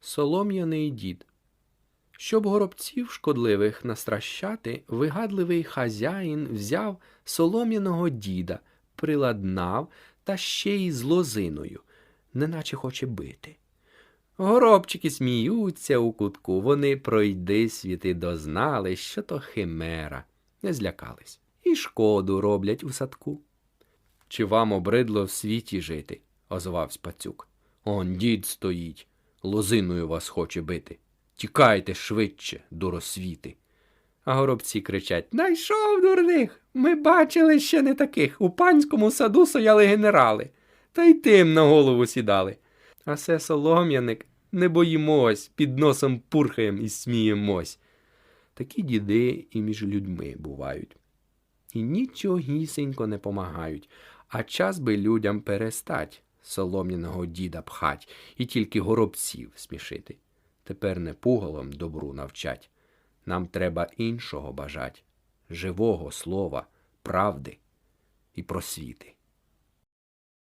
солом'яний дід. Щоб горобців шкодливих настращати, вигадливий хазяїн взяв солом'яного діда, приладнав та ще й з лозиною, неначе хоче бити. Горобчики сміються у кутку, вони пройди світи дознали, що то химера, не злякались, і шкоду роблять у садку. Чи вам обридло в світі жити? озвався пацюк. Он дід стоїть, лозиною вас хоче бити. Тікайте швидше до розсвіти. А горобці кричать Найшов дурних. Ми бачили ще не таких. У панському саду стояли генерали, та й тим на голову сідали. А се солом'яник не боїмось, під носом пурхаєм і сміємось. Такі діди і між людьми бувають. І нічогісінько не помагають, а час би людям перестать солом'яного діда пхать і тільки горобців смішити. Тепер не пугалом добру навчать. Нам треба іншого бажать, живого слова, правди і просвіти.